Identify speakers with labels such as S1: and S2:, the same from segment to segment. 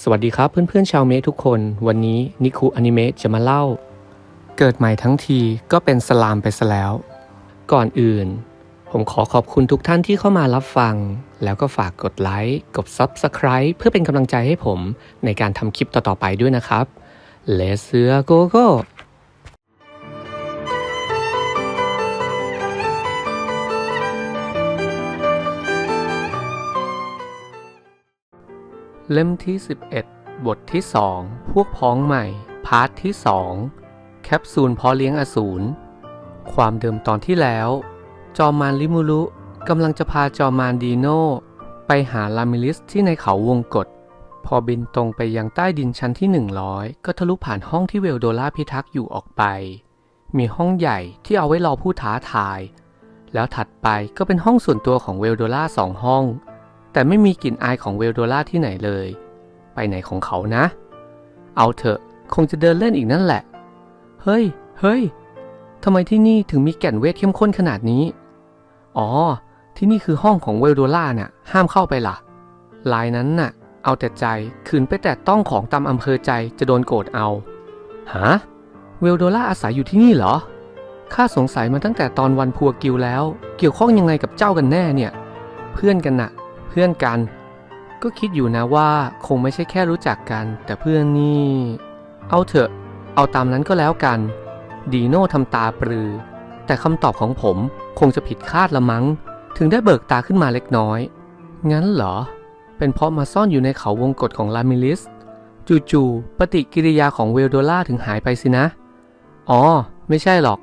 S1: สวัสดีครับเพื่อนๆชาวเมททุกคน วันนี้นิคุอนิเมะจะมาเล่า เกิดใหม่ทั้งทีก็เป็นสลามไปซะแล้ว ก่อนอื่น ผมขอขอบคุณทุกท่านที่เข้ามารับฟัง แล้วก็ฝากกดไลค์กด Subscribe เพื่อเป็นกำลังใจให้ผมในการทำคลิปต่อๆไปด้วยนะครับ Let's go go เล่มที่ 11 บทที่ 2 พวกพ้องใหม่ พาร์ทที่ 2 แคปซูลเพาะเลี้ยงอสูร ความเดิมตอนที่แล้ว จอมารลิมูรุกำลังจะพาจอมารดีโนไปหาลามิลิสที่ในเขาวงกฏพอบินตรงไปยังใต้ดินชั้นที่ 100 ก็ทะลุผ่านห้องที่เวลโดล่าพิทักษ์อยู่ออกไป มีห้องใหญ่ที่เอาไว้รอผู้ท้าทาย แล้วถัดไปก็เป็นห้องส่วนตัวของเวลโดล่าสองห้อง แต่ไม่มีกลิ่นอายของเวลโดล่าที่ไหนเลย ไปไหนของเขานะ เอาเถอะคงจะเดินเล่นอีกนั่นแหละ เฮ้ย เฮ้ยทำไมที่นี่ถึงมีแก่นเวทเข้มข้นขนาดนี้ อ๋อ ที่นี่คือห้องของเวลโดล่าน่ะ ห้ามเข้าไปล่ะ ลายนั้นน่ะ เอาแต่ใจขืนไปแต่ต้องของตามอำเภอใจจะโดนโกรธเอา ฮะ เวลโดล่าอาศัยอยู่ที่นี่เหรอ ข้าสงสัยมาตั้งแต่ตอนวันพัวกิวแล้ว เกี่ยวข้องยังไงกับเจ้ากันแน่เนี่ย เพื่อนกันน่ะ พื่อนกัน ก็คิดอยู่นะว่าคงไม่ใช่แค่รู้จักกัน แต่เพื่อนนี่ เอาเถอะ เอาตามนั้นก็แล้วกัน ดีโน่ทำตาปรือ แต่คำตอบของผมคงจะผิดคาดละมั้ง ถึงได้เบิกตาขึ้นมาเล็กน้อย งั้นเหรอ เป็นเพราะมาซ่อนอยู่ในเขาวงกฏของลามิลิส จู่ๆปฏิกิริยาของเวลโดล่าถึงหายไปสินะ อ๋อ ไม่ใช่หรอก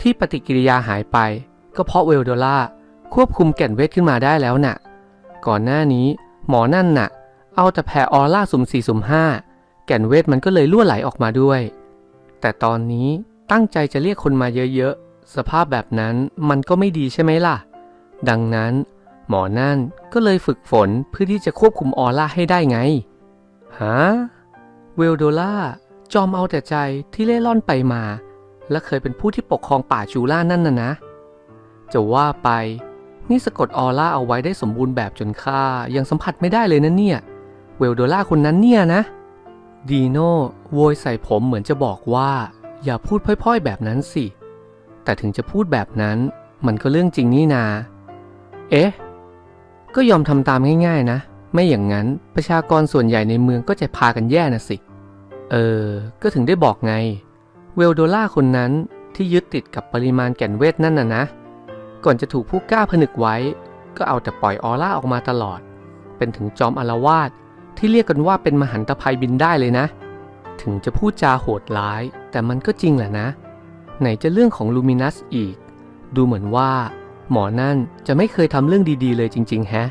S1: ที่ปฏิกิริยาหายไป ก็เพราะเวลโดล่าควบคุมแก่นเวทขึ้นมาได้แล้วน่ะ ก่อนหน้านี้ หมอนั่นน่ะ เอาแต่แผ่ออร่าสุ่มสี่สุ่มห้าแก่นเวทมันก็เลยล่วไหลออกมาด้วย แต่ตอนนี้ตั้งใจจะเรียกคนมาเยอะๆ สภาพแบบนั้นมันก็ไม่ดีใช่ไหมล่ะ ดังนั้น หมอนั่นก็เลยฝึกฝนเพื่อที่จะควบคุมออร่าให้ได้ไง ฮะ เวลโดล่าจอมเอาแต่ใจที่เล่ร่อนไปมา และเคยเป็นผู้ที่ปกครองป่าจูล่านั่นน่ะนะ จะว่าไป นี่สะกดออร่าเอาไว้ได้สมบูรณ์แบบจนข้ายังสัมผัสไม่ได้เลยนะเนี่ย เวลโดล่าคนนั้นเนี่ยนะ ดีโน่โวยใส่ผมเหมือนจะบอกว่า อย่าพูดพร่อยๆ แบบนั้นสิ แต่ถึงจะพูดแบบนั้นมันก็เรื่องจริงนี่นา เอ๊ะ ก็ยอมทำตามง่ายๆนะ ไม่อย่างนั้นประชากรส่วนใหญ่ในเมืองก็จะพากันแย่นะสิ เออ ก็ถึงได้บอกไง เวลโดล่าคนนั้นที่ยึดติดกับปริมาณแก่นเวทนั่นน่ะนะ ก่อนจะถูกผู้กล้าผนึกไว้ ก็เอาแต่ปล่อยออร่าออกมาตลอด เป็นถึงจอมอารวาสที่เรียกกันว่าเป็นมหันตภัยบินได้เลยนะ ถึงจะพูดจาโหดร้าย แต่มันก็จริงแหละนะ ไหนจะเรื่องของลูมินัสอีก ดูเหมือนว่า หมอนั่นจะไม่เคยทำเรื่องดีๆ เลยจริง ๆ แฮะ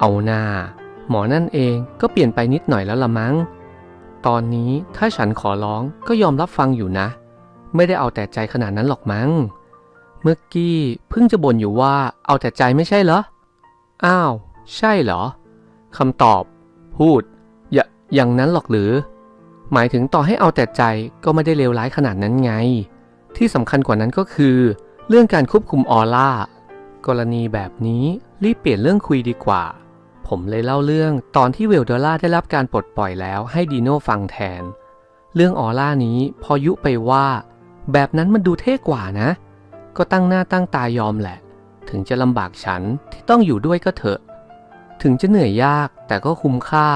S1: เอาหน้า หมอนั่นเองก็เปลี่ยนไปนิดหน่อยแล้วละมั้ง ตอนนี้ถ้าฉันขอร้องก็ยอมรับฟังอยู่นะ ไม่ได้เอาแต่ใจขนาดนั้นหรอกมั้ง เมื่อกี้เพิ่งจะบ่นอยู่ว่าเอาแต่ใจไม่ใช่เหรอ อ้าว ใช่เหรอคำตอบ พูด อย่าอย่างนั้นหรอกหรือ หมายถึงต่อให้เอาแต่ใจก็ไม่ได้เลวร้ายขนาดนั้นไง ที่สำคัญกว่านั้นก็คือ เรื่องการควบคุมออร่ากรณีแบบนี้รีบเปลี่ยนเรื่องคุยดีกว่า ผมเลยเล่าเรื่องตอนที่เวลดอล่าได้รับการปลดปล่อยแล้วให้ดีโน่ฟังแทน เรื่องออร่านี้พอยุไปว่า แบบนั้นมันดูเท่กว่านะ ก็ตั้งหน้าตั้งตายอมแหละ ถึงจะลำบากฉันที่ต้องอยู่ด้วยก็เถอะ ถึงจะเหนื่อยยากแต่ก็คุ้มค่า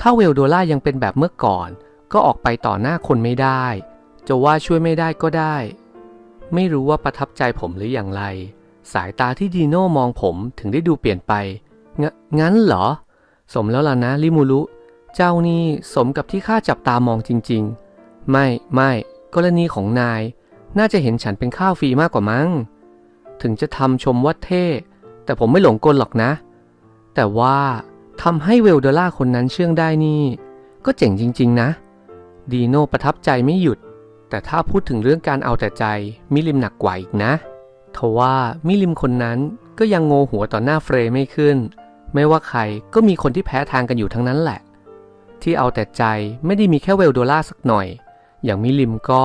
S1: ถ้าเวลโดล่ายังเป็นแบบเมื่อก่อน ก็ออกไปต่อหน้าคนไม่ได้ จะว่าช่วยไม่ได้ก็ได้ ไม่รู้ว่าประทับใจผมหรืออย่างไร สายตาที่ดีโน่มองผมถึงได้ดูเปลี่ยนไปงงั้นเหรอ สมแล้วล่ะนะลิมูรุ เจ้านี่สมกับที่ข้าจับตามองจริง ๆ ไม่ไม่กรณีของนาย น่าจะเห็นฉันเป็นข้าวฟรีมากกว่ามั้ง ถึงจะทำชมว่าเท่ แต่ผมไม่หลงกลหรอกนะ แต่ว่าทำให้เวลเดล่าคนนั้นเชื่องได้นี่ ก็เจ๋งจริง ๆ นะ ดีโน่ประทับใจไม่หยุด แต่ถ้าพูดถึงเรื่องการเอาแต่ใจ มิลิมหนักกว่าอีกนะทว่ามิลิมคนนั้นก็ยังโงหัวต่อหน้าเฟรย์ไม่ขึ้น ไม่ว่าใครก็มีคนที่แพ้ทางกันอยู่ทั้งนั้นแหละ ที่เอาแต่ใจไม่ได้มีแค่เวลโดล่าสักหน่อย อย่างมิลิมก็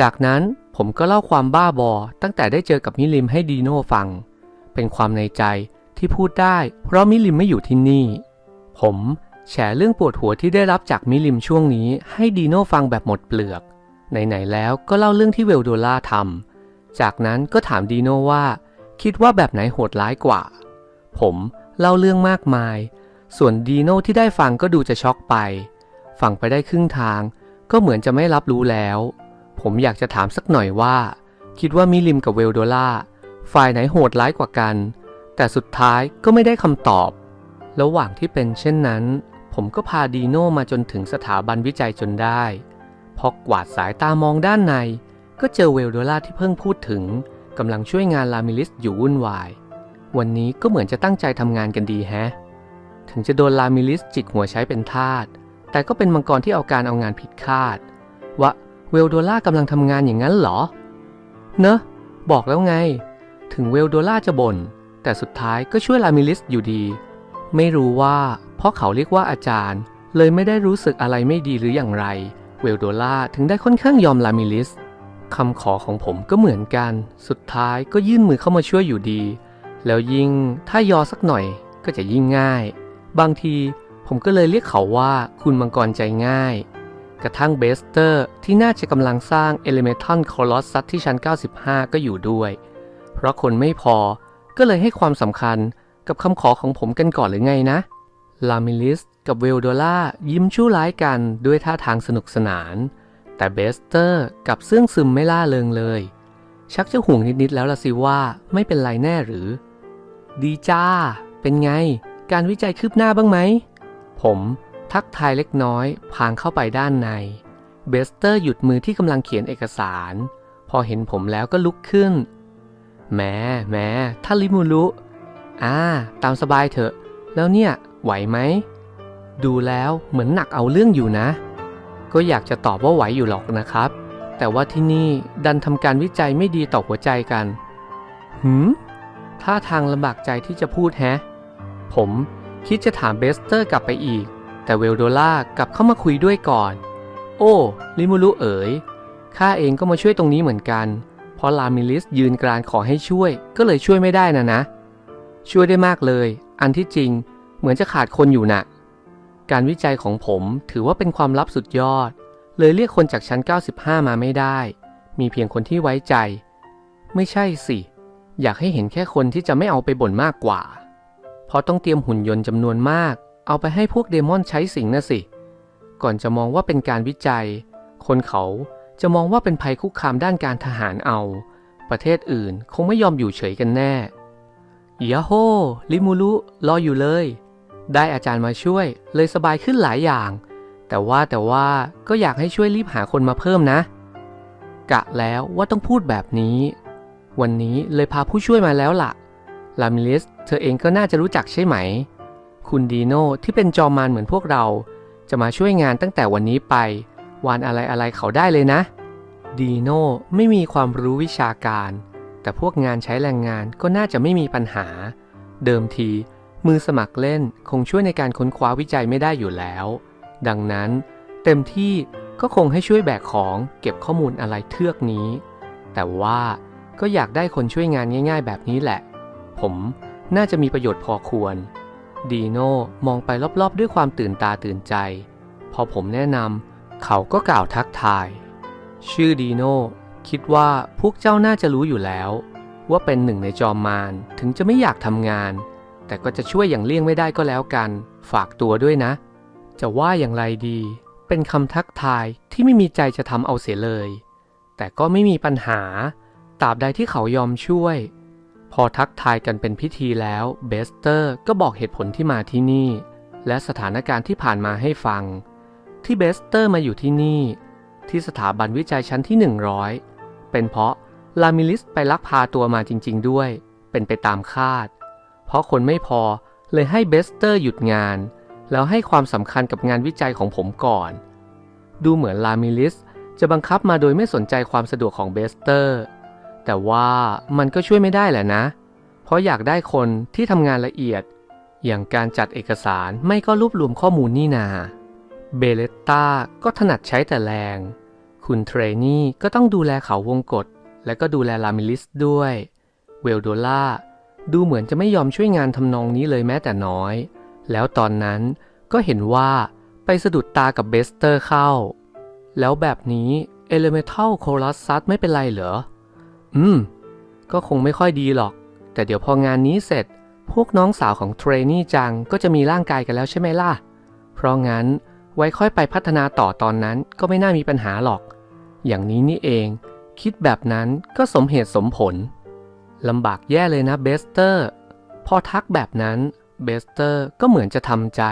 S1: จากนั้นผมก็เล่าความบ้าบอตั้งแต่ได้เจอกับมิลิมให้ดีโน่ฟัง เป็นความในใจที่พูดได้ เพราะมิลิมไม่อยู่ที่นี่ ผมแฉเรื่องปวดหัวที่ได้รับจากมิลิมช่วงนี้ให้ดีโน่ฟังแบบหมดเปลือก ไหนๆแล้วก็เล่าเรื่องที่เวลโดล่าทำจากนั้นก็ถามดีโน่ว่า คิดว่าแบบไหนโหดร้ายกว่า ผมเล่าเรื่องมากมาย ส่วนดีโน่ที่ได้ฟังก็ดูจะช็อกไป ฟังไปได้ครึ่งทาง ก็เหมือนจะไม่รับรู้แล้ว ผมอยากจะถามสักหน่อยว่า คิดว่ามิลิมกับเวลโดล่าฝ่ายไหนโหดร้ายกว่ากัน แต่สุดท้ายก็ไม่ได้คำตอบ ระหว่างที่เป็นเช่นนั้น ผมก็พาดีโน่มาจนถึงสถาบันวิจัยจนได้ พอกวาดสายตามองด้านใน ก็เจอเวลโดล่าที่เพิ่งพูดถึงกำลังช่วยงานลามิลิสอยู่วุ่นวาย วันนี้ก็เหมือนจะตั้งใจทำงานกันดีแฮะ ถึงจะโดนลามิลิสจิกหัวใช้เป็นทาสแต่ก็เป็นมังกรที่เอาการเอางานผิดคาด วะ เวลโดล่ากำลังทำงานอย่างนั้นเหรอ เนอะ บอกแล้วไง ถึงเวลโดล่าจะบ่น แต่สุดท้ายก็ช่วยลามิลิสอยู่ดี ไม่รู้ว่า เพราะเขาเรียกว่าอาจารย์ เลยไม่ได้รู้สึกอะไรไม่ดีหรืออย่างไร เวลโดล่าถึงได้ค่อนข้างยอมลามิลิสคำขอของผมก็เหมือนกัน สุดท้ายก็ยื่นมือเข้ามาช่วยอยู่ดี แล้วยิ่งถ้ายอสักหน่อยก็จะยิ่งง่าย บางทีผมก็เลยเรียกเขาว่าคุณมังกรใจง่าย กระทั่งเบสเตอร์ที่น่าจะกำลังสร้าง Elemental Colossus ที่ชั้น 95 ก็อยู่ด้วย เพราะคนไม่พอก็เลยให้ความสำคัญกับคำขอของผมกันก่อนหรือไงนะ ลามิลิสกับเวลโดล่ายิ้มชู้ร้ายกันด้วยท่าทางสนุกสนาน แต่เบสเตอร์กับเสื่องซึมไม่ล่าเริงเลย ชักจะห่วงนิดๆแล้วละสิว่าไม่เป็นไรแน่หรือ ดีจ้า เป็นไง การวิจัยคืบหน้าบ้างไหม ผม ทักทายเล็กน้อยพางเข้าไปด้านใน เบสเตอร์หยุดมือที่กำลังเขียนเอกสาร พอเห็นผมแล้วก็ลุกขึ้นแหม้แหม้ท่านลิมูรุอ่า ตามสบายเถอะ แล้วเนี่ย ไหวไหม ดูแล้วเหมือนหนักเอาเรื่องอยู่นะ ก็อยากจะตอบว่าไหวอยู่หรอกนะครับ แต่ว่าที่นี่ดันทำการวิจัยไม่ดีต่อหัวใจกัน หืมท่าทางลำบากใจที่จะพูดแฮะ ผมคิดจะถามเบสเตอร์กลับไปอีก แต่เวลโดล่ากลับเข้ามาคุยด้วยก่อน โอ้ ลิมูรุเอ๋ย ข้าเองก็มาช่วยตรงนี้เหมือนกัน เพราะลามิลิสยืนกรานขอให้ช่วย ก็เลยช่วยไม่ได้นะนะ ช่วยได้มากเลย อันที่จริงเหมือนจะขาดคนอยู่น่ะ การวิจัยของผมถือว่าเป็นความลับสุดยอด เลยเรียกคนจากชั้น 95 มาไม่ได้ มีเพียงคนที่ไว้ใจ ไม่ใช่สิ อยากให้เห็นแค่คนที่จะไม่เอาไปบ่นมากกว่า เพราะต้องเตรียมหุ่นยนต์จำนวนมาก เอาไปให้พวกเดมอนใช้สิงนะสิ ก่อนจะมองว่าเป็นการวิจัย คนเขาจะมองว่าเป็นภัยคุกคามด้านการทหารเอา ประเทศอื่นคงไม่ยอมอยู่เฉยกันแน่ยาโฮลิมูรุรออยู่เลย ได้อาจารย์มาช่วย เลยสบายขึ้นหลายอย่าง แต่ว่าแต่ว่าก็อยากให้ช่วยรีบหาคนมาเพิ่มนะ กะแล้วว่าต้องพูดแบบนี้ วันนี้เลยพาผู้ช่วยมาแล้วล่ะ ลามิลิสเธอเองก็น่าจะรู้จักใช่ไหม คุณดีโน่ที่เป็นจอมมารเหมือนพวกเรา จะมาช่วยงานตั้งแต่วันนี้ไป วานอะไรอะไรเขาได้เลยนะ ดีโน่ไม่มีความรู้วิชาการ แต่พวกงานใช้แรงงานก็น่าจะไม่มีปัญหา เดิมที มือสมัครเล่นคงช่วยในการค้นคว้าวิจัยไม่ได้อยู่แล้ว ดังนั้น เต็มที่ก็คงให้ช่วยแบกของเก็บข้อมูลอะไรเทือกนี้ แต่ว่าก็อยากได้คนช่วยงานง่าย ๆ แบบนี้แหละ ผมน่าจะมีประโยชน์พอควร ดีโน่มองไปรอบๆ ด้วยความตื่นตาตื่นใจ พอผมแนะนำเขาก็กล่าวทักทาย ชื่อดีโน่คิดว่าพวกเจ้าน่าจะรู้อยู่แล้ว ว่าเป็นหนึ่งในจอมมารถึงจะไม่อยากทำงาน แต่ก็จะช่วยอย่างเลี่ยงไม่ได้ก็แล้วกัน ฝากตัวด้วยนะ จะว่าอย่างไรดี เป็นคำทักทายที่ไม่มีใจจะทำเอาเสียเลย แต่ก็ไม่มีปัญหาตราบใดที่เขายอมช่วย พอทักทายกันเป็นพิธีแล้วเบสเตอร์ก็บอกเหตุผลที่มาที่นี่ และสถานการณ์ที่ผ่านมาให้ฟัง ที่เบสเตอร์มาอยู่ที่นี่ ที่สถาบันวิจัยชั้นที่ 100 เป็นเพราะลามิลิสไปลักพาตัวมาจริง ๆ ด้วย เป็นไปตามคาด เพราะคนไม่พอเลยให้เบสเตอร์หยุดงาน แล้วให้ความสำคัญกับงานวิจัยของผมก่อน ดูเหมือนลามิลิสจะบังคับมาโดยไม่สนใจความสะดวกของเบสเตอร์ แต่ว่ามันก็ช่วยไม่ได้แหละนะ เพราะอยากได้คนที่ทำงานละเอียด อย่างการจัดเอกสารไม่ก็รวบรวมข้อมูลนี่นา เบเลตตาก็ถนัดใช้แต่แรง คุณเทรนี่ก็ต้องดูแลเขาวงกฏและก็ดูแลลามิลิสด้วย เวลโดล่าดูเหมือนจะไม่ยอมช่วยงานทำนองนี้เลยแม้แต่น้อย แล้วตอนนั้นก็เห็นว่าไปสะดุดตากับเบสเตอร์เข้า แล้วแบบนี้เอเลเมทัลโคลัสซัสไม่เป็นไรเหรอ อืม ก็คงไม่ค่อยดีหรอก แต่เดี๋ยวพองานนี้เสร็จ พวกน้องสาวของเทรนนี่จังก็จะมีร่างกายกันแล้วใช่ไหมล่ะ เพราะงั้นไว้ค่อยไปพัฒนาต่อตอนนั้นก็ไม่น่ามีปัญหาหรอก อย่างนี้นี่เอง คิดแบบนั้นก็สมเหตุสมผลลำบากแย่เลยนะเบสเตอร์ พอทักแบบนั้นเบสเตอร์ก็เหมือนจะทำใจ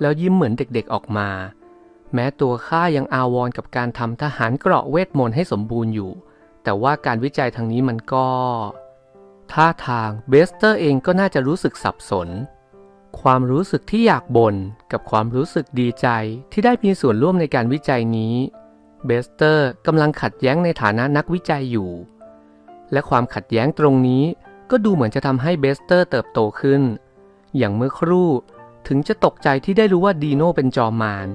S1: แล้วยิ้มเหมือนเด็กๆออกมา แม้ตัวข้ายังอาวรกับการทำทหารเกราะเวทมนต์ให้สมบูรณ์อยู่ แต่ว่าการวิจัยทางนี้มันก็ท่าทางเบสเตอร์เองก็น่าจะรู้สึกสับสน ความรู้สึกที่อยากบ่นกับความรู้สึกดีใจที่ได้มีส่วนร่วมในการวิจัยนี้เบสเตอร์กำลังขัดแย้งในฐานะนักวิจัยอยู่ และความขัดแย้งตรงนี้ก็ดูเหมือนจะทำให้เบสเตอร์เติบโตขึ้น อย่างเมื่อครู่ถึงจะตกใจที่ได้รู้ว่าดีโน่เป็นจอมมาร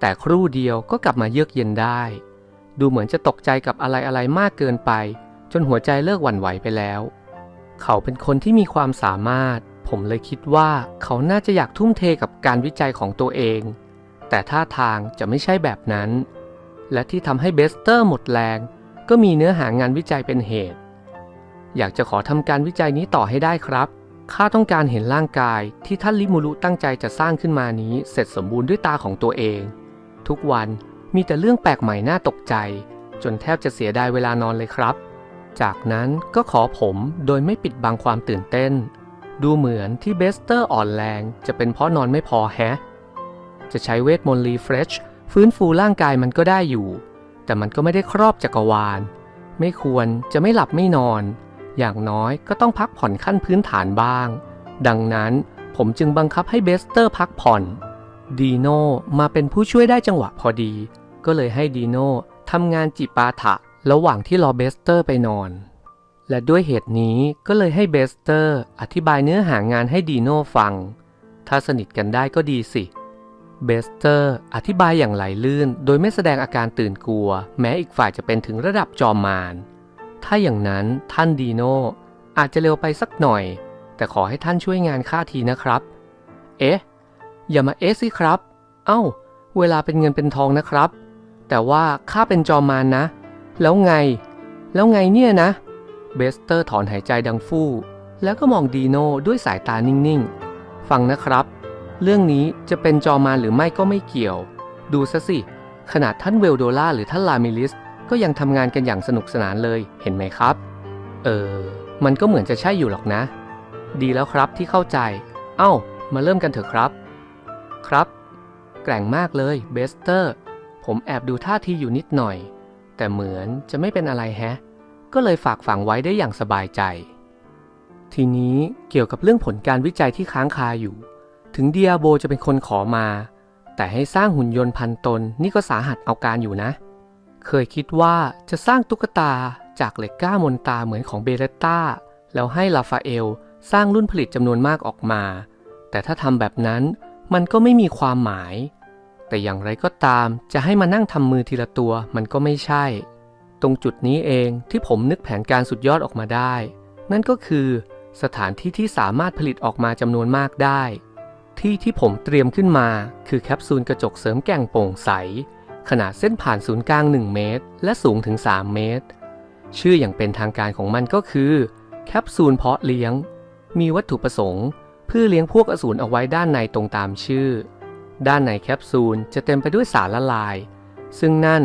S1: แต่ครู่เดียวก็กลับมาเยือกเย็นได้ ดูเหมือนจะตกใจกับอะไรอะไรๆมากเกินไป จนหัวใจเลิกหวั่นไหวไปแล้ว เขาเป็นคนที่มีความสามารถ ผมเลยคิดว่าเขาน่าจะอยากทุ่มเทกับการวิจัยของตัวเอง แต่ท่าทางจะไม่ใช่แบบนั้น และที่ทำให้เบสเตอร์หมดแรง ก็มีเนื้อหางานวิจัยเป็นเหตุ อยากจะขอทำการวิจัยนี้ต่อให้ได้ครับข้าต้องการเห็นร่างกายที่ท่านลิมูรุตั้งใจจะสร้างขึ้นมานี้เสร็จสมบูรณ์ด้วยตาของตัวเอง ทุกวัน มีแต่เรื่องแปลกใหม่น่าตกใจ จนแทบจะเสียดายเวลานอนเลยครับ จากนั้นก็ขอผมโดยไม่ปิดบังความตื่นเต้น ดูเหมือนที่เบสเตอร์อ่อนแรงจะเป็นเพราะนอนไม่พอแฮะ จะใช้เวทมนต์รีเฟรชฟื้นฟูร่างกายมันก็ได้อยู่ แต่มันก็ไม่ได้ครอบจักรวาล ไม่ควรจะไม่หลับไม่นอน อย่างน้อยก็ต้องพักผ่อนขั้นพื้นฐานบ้าง ดังนั้นผมจึงบังคับให้เบสเตอร์พักผ่อน ดีโนมาเป็นผู้ช่วยได้จังหวะพอดี ก็เลยให้ดีโน่ทำงานจิปาถะระหว่างที่รอเบสเตอร์ไปนอน และด้วยเหตุนี้ก็เลยให้เบสเตอร์อธิบายเนื้อหางานให้ดีโน่ฟัง ถ้าสนิทกันได้ก็ดีสิเบสเตอร์อธิบายอย่างไหลลื่น โดยไม่แสดงอาการตื่นกลัว แม้อีกฝ่ายจะเป็นถึงระดับจอมมารถ้าอย่างนั้นท่านดีโน่อาจจะเร็วไปสักหน่อย แต่ขอให้ท่านช่วยงานข้าทีนะครับ เอ๊ะ อย่ามาเอ๊ะสิครับ เอ้า เวลาเป็นเงินเป็นทองนะครับ แต่ว่าข้าเป็นจอมมารนะ แล้วไง แล้วไงเนี่ยนะ เบสเตอร์ถอนหายใจดังฟู่ แล้วก็มองดีโน่ด้วยสายตานิ่งๆ ฟังนะครับ เรื่องนี้จะเป็นจอมารหรือไม่ก็ไม่เกี่ยว ดูซะสิ ขนาดท่านเวลโดล่าหรือท่านลามิลิส ก็ยังทำงานกันอย่างสนุกสนานเลย เห็นไหมครับ เออ มันก็เหมือนจะใช่อยู่หรอกนะ ดีแล้วครับที่เข้าใจ เอ้า มาเริ่มกันเถอะครับ ครับ แกร่งมากเลยเบสเตอร์ ผมแอบดูท่าทีอยู่นิดหน่อย แต่เหมือนจะไม่เป็นอะไรแฮะ ก็เลยฝากฝังไว้ได้อย่างสบายใจ ทีนี้เกี่ยวกับเรื่องผลการวิจัยที่ค้างคาอยู่ ถึงเดียโบจะเป็นคนขอมา แต่ให้สร้างหุ่นยนต์พันตนนี่ก็สาหัสเอาการอยู่นะ เคยคิดว่าจะสร้างตุ๊กตาจากเหล็กก้ามนตาเหมือนของเบเลตตาแล้วให้ลาฟาเอลสร้างรุ่นผลิตจำนวนมากออกมา แต่ถ้าทำแบบนั้นมันก็ไม่มีความหมาย แต่อย่างไรก็ตาม จะให้มานั่งทำมือทีละตัวมันก็ไม่ใช่ ตรงจุดนี้เองที่ผมนึกแผนการสุดยอดออกมาได้ นั่นก็คือสถานที่ที่สามารถผลิตออกมาจำนวนมากได้ ที่ที่ผมเตรียมขึ้นมาคือแคปซูลกระจกเสริมแก่งโปร่งใส ขนาดเส้นผ่านศูนย์กลาง 1 เมตร และสูงถึง 3 เมตร ชื่ออย่างเป็นทางการของมันก็คือแคปซูลเพาะเลี้ยง มีวัตถุประสงค์ เพื่อเลี้ยงพวกอสูรเอาไว้ด้านในตรงตามชื่อ ด้านในแคปซูลจะเต็มไปด้วยสารละลาย ซึ่งนั่น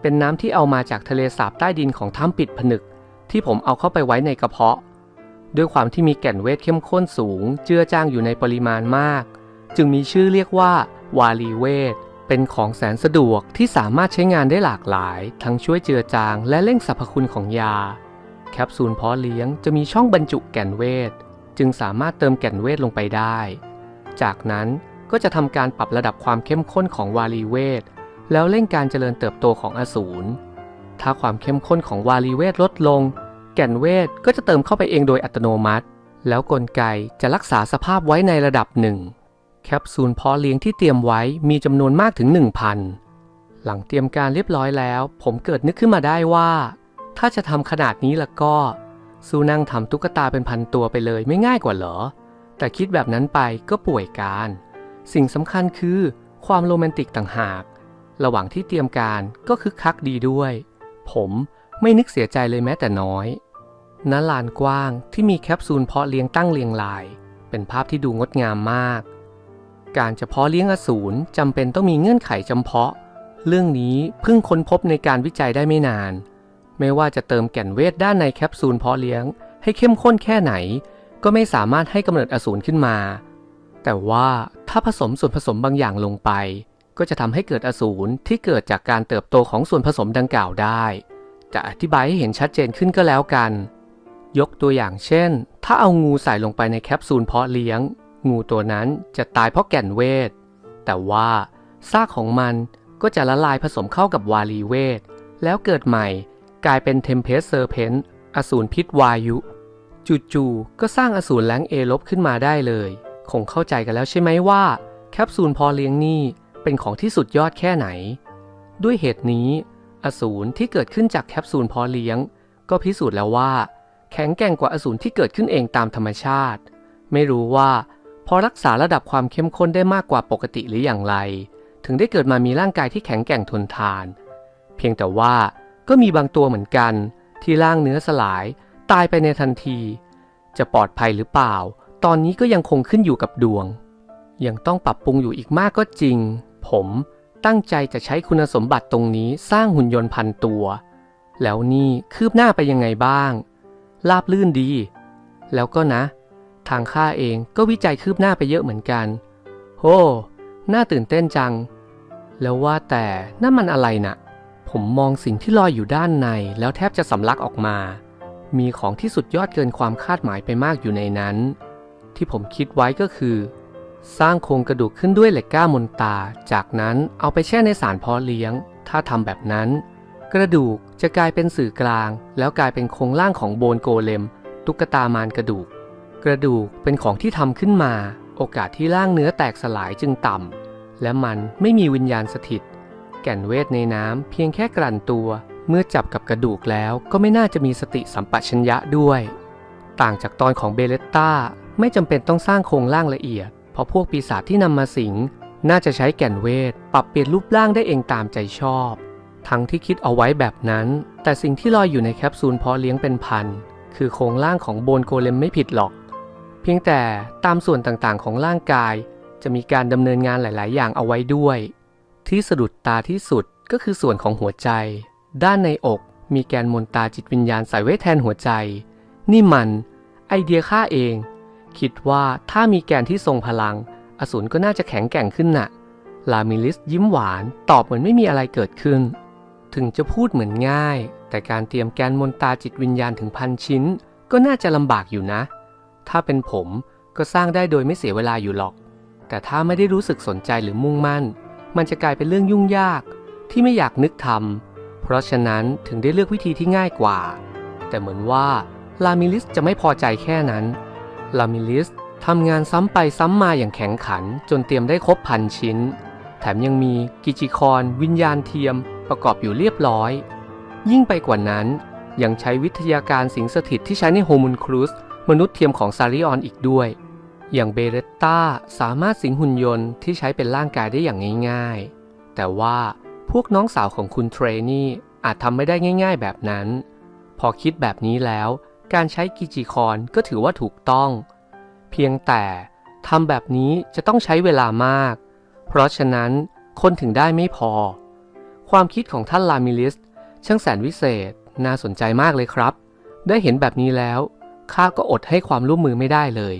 S1: เป็นน้ำที่เอามาจากทะเลสาบใต้ดินของถ้ำปิดผนึก ที่ผมเอาเข้าไปไว้ในกระเพาะ ด้วยความที่มีแก่นเวทเข้มข้นสูง เจือจางอยู่ในปริมาณมาก จึงมีชื่อเรียกว่า วาลีเวท เป็นของแสนสะดวกที่สามารถใช้งานได้หลากหลาย ทั้งช่วยเจือจางและเร่งสรรพคุณของยา แคปซูลเพาะเลี้ยงจะมีช่องบรรจุแก่นเวท จึงสามารถเติมแก่นเวทลงไปได้ จากนั้น ก็จะทำการปรับระดับความเข้มข้นของวาลีเวท แล้วเร่งการเจริญเติบโตของอสูร ถ้าความเข้มข้นของวาลีเวทลดลง แก่นเวทก็จะเติมเข้าไปเองโดยอัตโนมัติ แล้วกลไกจะรักษาสภาพไว้ในระดับหนึ่งแคปซูลเพาะเลี้ยงที่เตรียมไว้มีจำนวนมากถึง 1,000 หลังเตรียมการเรียบร้อยแล้ว ผมเกิดนึกขึ้นมาได้ว่า ถ้าจะทำขนาดนี้ละก็สู้นั่งทำตุ๊กตาเป็นพันตัวไปเลยไม่ง่ายกว่าเหรอ แต่คิดแบบนั้นไปก็ป่วยการ สิ่งสำคัญคือความโรแมนติกต่างหาก ระหว่างที่เตรียมการก็คึกคักดีด้วย ผมไม่นึกเสียใจเลยแม้แต่น้อยณลานกว้างที่มีแคปซูลเพาะเลี้ยงตั้งเรียงราย เป็นภาพที่ดูงดงามมาก การจะเพาะเลี้ยงอสูรจำเป็นต้องมีเงื่อนไขจำเพาะ เรื่องนี้เพิ่งค้นพบในการวิจัยได้ไม่นาน ไม่ว่าจะเติมแก่นเวทด้านในแคปซูลเพาะเลี้ยง ให้เข้มข้นแค่ไหน ก็ไม่สามารถให้กำเนิดอสูรขึ้นมา แต่ว่า ถ้าผสมส่วนผสมบางอย่างลงไป ก็จะทำให้เกิดอสูรที่เกิดจากการเติบโตของส่วนผสมดังกล่าวได้ จะอธิบายให้เห็นชัดเจนขึ้นก็แล้วกัน ยกตัวอย่างเช่น ถ้าเอางูใส่ลงไปในแคปซูลเพาะเลี้ยง งูตัวนั้นจะตายเพราะแก่นเวท แต่ว่าซากของมันก็จะละลายผสมเข้ากับวาลีเวท แล้วเกิดใหม่กลายเป็นเทมเพสเซอร์เพนอสูรพิษวายุ จู่ๆก็สร้างอสูรแรงเอลบขึ้นมาได้เลย คงเข้าใจกันแล้วใช่ไหมว่าแคปซูลพอเลี้ยงนี่เป็นของที่สุดยอดแค่ไหน ด้วยเหตุนี้ อสูรที่เกิดขึ้นจากแคปซูลพอเลี้ยง ก็พิสูจน์แล้วว่า แข็งแกร่งกว่าอสูรที่เกิดขึ้นเองตามธรรมชาติ ไม่รู้ว่าพอรักษาระดับความเข้มข้นได้มากกว่าปกติหรืออย่างไร ถึงได้เกิดมามีร่างกายที่แข็งแกร่งทนทาน เพียงแต่ว่าก็มีบางตัวเหมือนกัน ที่ร่างเนื้อสลายตายไปในทันที จะปลอดภัยหรือเปล่า ตอนนี้ก็ยังคงขึ้นอยู่กับดวง ยังต้องปรับปรุงอยู่อีกมากก็จริง ผมตั้งใจจะใช้คุณสมบัติตรงนี้สร้างหุ่นยนต์พันตัว แล้วนี่คืบหน้าไปยังไงบ้าง ลาบลื่นดี แล้วก็นะ ทางข้าเองก็วิจัยคืบหน้าไปเยอะเหมือนกัน โอ้น่าตื่นเต้นจัง แล้วว่าแต่นั่นมันอะไรน่ะ ผมมองสิ่งที่ลอยอยู่ด้านในแล้วแทบจะสำลักออกมา มีของที่สุดยอดเกินความคาดหมายไปมากอยู่ในนั้น ที่ผมคิดไว้ก็คือ สร้างโครงกระดูกขึ้นด้วยเหล็กก้ามนตา จากนั้นเอาไปแช่ในสารเพาะเลี้ยง ถ้าทำแบบนั้น กระดูกจะกลายเป็นสื่อกลาง แล้วกลายเป็นโครงล่างของโบนโกเลม ตุ๊กตามารกระดูก กระดูกเป็นของที่ทำขึ้นมา โอกาสที่ร่างเนื้อแตกสลายจึงต่ำและมันไม่มีวิญญาณสถิต แก่นเวทในน้ำเพียงแค่กลั่นตัว เมื่อจับกับกระดูกแล้วก็ไม่น่าจะมีสติสัมปชัญญะด้วย ต่างจากตอนของเบเลตตา ไม่จำเป็นต้องสร้างโครงร่างละเอียด เพราะพวกปีศาจที่นำมาสิง น่าจะใช้แก่นเวท ปรับเปลี่ยนรูปร่างได้เองตามใจชอบ ทั้งที่คิดเอาไว้แบบนั้น แต่สิ่งที่ลอยอยู่ในแคปซูลเพาะเลี้ยงเป็นพัน คือโครงร่างของโบนโกเลมไม่ผิดหรอก เพียงแต่ตามส่วนต่างๆของร่างกาย จะมีการดำเนินงานหลาย ๆ อย่างเอาไว้ด้วย ที่สะดุดตาที่สุดก็คือส่วนของหัวใจ ด้านในอกมีแกนมนตาจิตวิญญาณใส่ไว้แทนหัวใจ นี่มัน ไอเดียข้าเอง คิดว่าถ้ามีแกนที่ทรงพลัง อสูรก็น่าจะแข็งแกร่งขึ้นน่ะ ลามิลิสยิ้มหวานตอบเหมือนไม่มีอะไรเกิดขึ้น ถึงจะพูดเหมือนง่าย แต่การเตรียมแกนมนตาจิตวิญญาณถึงพันชิ้น ก็น่าจะลำบากอยู่นะ ถ้าเป็นผมก็สร้างได้โดยไม่เสียเวลาอยู่หรอก แต่ถ้าไม่ได้รู้สึกสนใจหรือมุ่งมั่น มันจะกลายเป็นเรื่องยุ่งยากที่ไม่อยากนึกทำเพราะฉะนั้นถึงได้เลือกวิธีที่ง่ายกว่า แต่เหมือนว่าลามิลิสจะไม่พอใจแค่นั้น ลามิลิสทำงานซ้ำไปซ้ำมาอย่างแข็งขัน จนเตรียมได้ครบพันชิ้น แถมยังมีกิจิคอนวิญญาณเทียม ประกอบอยู่เรียบร้อย ยิ่งไปกว่านั้น ยังใช้วิทยาการสิงสถิตที่ใช้ในโฮมุนครูสมนุษย์เทียมของซาริออนอีกด้วย อย่างเบเรตตาสามารถสิงหุ่นยนต์ที่ใช้เป็นร่างกายได้อย่างง่ายๆ แต่ว่าพวกน้องสาวของคุณเทรนี่อาจทำไม่ได้ง่าย ๆ แบบนั้น พอคิดแบบนี้แล้ว การใช้กิจิคอนก็ถือว่าถูกต้อง เพียงแต่ทำแบบนี้จะต้องใช้เวลามาก เพราะฉะนั้นคนถึงได้ไม่พอ ความคิดของท่านลามิลิสช่างแสนวิเศษ น่าสนใจมากเลยครับ ได้เห็นแบบนี้แล้วข้าก็อดให้ความร่วมมือไม่ได้เลย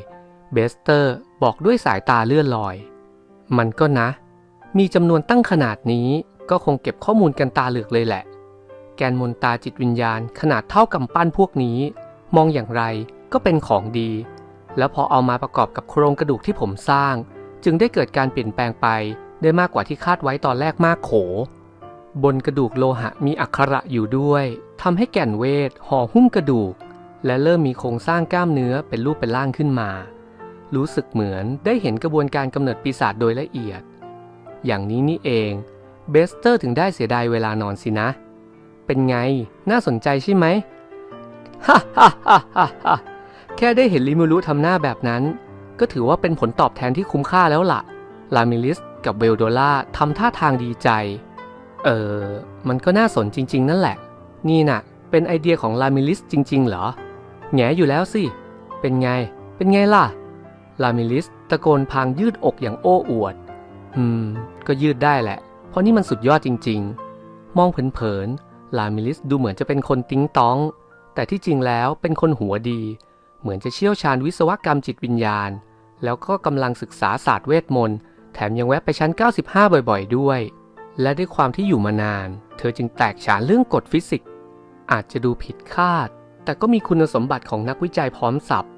S1: เบสเตอร์บอกด้วยสายตาเลื่อนลอย มันก็นะ มีจำนวนตั้งขนาดนี้ก็คงเก็บข้อมูลกันตาเหลือกเลยแหละ แกนมนตาจิตวิญญาณขนาดเท่ากำปั้นพวกนี้ มองอย่างไรก็เป็นของดี แล้วพอเอามาประกอบกับโครงกระดูกที่ผมสร้าง จึงได้เกิดการเปลี่ยนแปลงไปได้มากกว่าที่คาดไว้ตอนแรกมากโข บนกระดูกโลหะมีอักขระอยู่ด้วยทำให้แก่นเวทห่อหุ้มกระดูก และเริ่มมีโครงสร้างกล้ามเนื้อเป็นรูปเป็นร่างขึ้นมา รู้สึกเหมือนได้เห็นกระบวนการกำเนิดปีศาจโดยละเอียด อย่างนี้นี่เองเบสเตอร์ถึงได้เสียดายเวลานอนสินะ เป็นไงน่าสนใจใช่ไหม ฮ่าฮ่าฮ่าฮ่าแค่ได้เห็นลิมูรุทำหน้าแบบนั้น ก็ถือว่าเป็นผลตอบแทนที่คุ้มค่าแล้วล่ะ ลามิลิสกับเวลโดล่าทำท่าทางดีใจ เออ มันก็น่าสนจริง ๆ นั่นแหละ นี่น่ะ เป็นไอเดียของลามิลิสจริง ๆ เหรอ แงอยู่แล้วสิ เป็นไง เป็นไงล่ะ ลามิลิสตะโกนพางยืดอกอย่างโอ้อวด อืม ก็ยืดได้แหละ เพราะนี่มันสุดยอดจริง ๆ มองเผินๆ ลามิลิสดูเหมือนจะเป็นคนติ้งต้อง แต่ที่จริงแล้วเป็นคนหัวดี เหมือนจะเชี่ยวชาญวิศวกรรมจิตวิญญาณ แล้วก็กำลังศึกษาศาสตร์เวทมนต์ แถมยังแวะไปชั้น 95 บ่อยๆ ด้วย และด้วยความที่อยู่มานาน เธอจึงแตกฉานเรื่องกฎฟิสิกส์ อาจจะดูผิดคาด แต่ก็มีคุณสมบัติของนักวิจัยพร้อมสับ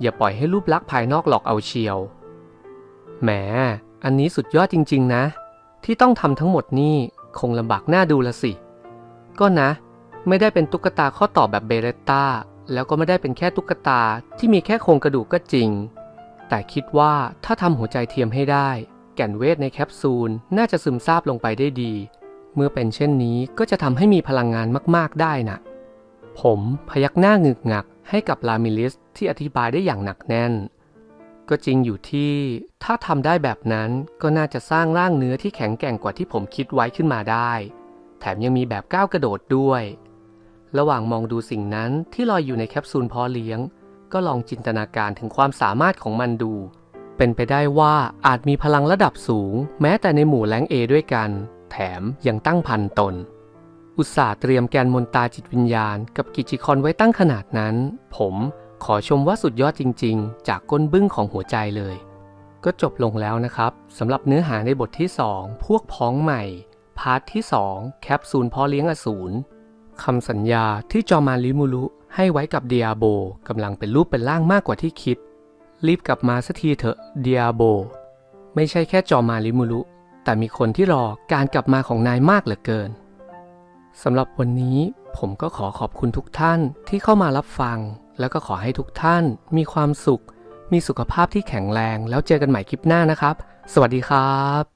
S1: อย่าปล่อยให้รูปลักษณ์ภายนอกหลอกเอาเชียว แหม อันนี้สุดยอดจริง ๆ นะ ที่ต้องทำทั้งหมดนี่คงลำบากหน้าดูละสิ ก็นะ ไม่ได้เป็นตุ๊กตาข้อต่อแบบเบเรตตาแล้วก็ไม่ได้เป็นแค่ตุ๊กตาที่มีแค่โครงกระดูกก็จริง แต่คิดว่าถ้าทำหัวใจเทียมให้ได้ แก่นเวทในแคปซูลน่าจะซึมซาบลงไปได้ดี เมื่อเป็นเช่นนี้ก็จะทำให้มีพลังงานมากๆได้นะผมพยักหน้างึกงักให้กับลามิลิสที่อธิบายได้อย่างหนักแน่น ก็จริงอยู่ที่ถ้าทำได้แบบนั้นก็น่าจะสร้างร่างเนื้อที่แข็งแกร่งกว่าที่ผมคิดไว้ขึ้นมาได้ แถมยังมีแบบก้าวกระโดดด้วย ระหว่างมองดูสิ่งนั้นที่ลอยอยู่ในแคปซูลพอเลี้ยง ก็ลองจินตนาการถึงความสามารถของมันดู เป็นไปได้ว่าอาจมีพลังระดับสูง แม้แต่ในหมู่แรงเอด้วยกัน แถมยังตั้งพันตน อุตส่าห์เตรียมแกนมนตาจิตวิญญาณ กับกิจิคอนไว้ตั้งขนาดนั้น ผมขอชมว่าสุดยอดจริง ๆ จากก้นบึ้งของหัวใจเลย ก็จบลงแล้วนะครับสำหรับเนื้อหาในบทที่ 2 พวกพ้องใหม่ พาร์ทที่ 2 แคปซูลพ่อเลี้ยงอสูร คำสัญญาที่จอมานลิมูรุให้ไว้กับเดียโบกำลังเป็นรูปเป็นร่างมากกว่าที่คิด รีบกลับมาสักทีเถอะเดียโบ ไม่ใช่แค่จอมานลิมูรุแต่มีคนที่รอการกลับมาของนายมากเหลือเกินสำหรับวันนี้ผมก็ขอขอบคุณทุกท่านที่เข้ามารับฟัง แล้วก็ขอให้ทุกท่านมีความสุข มีสุขภาพที่แข็งแรง แล้วเจอกันใหม่คลิปหน้านะครับ สวัสดีครับ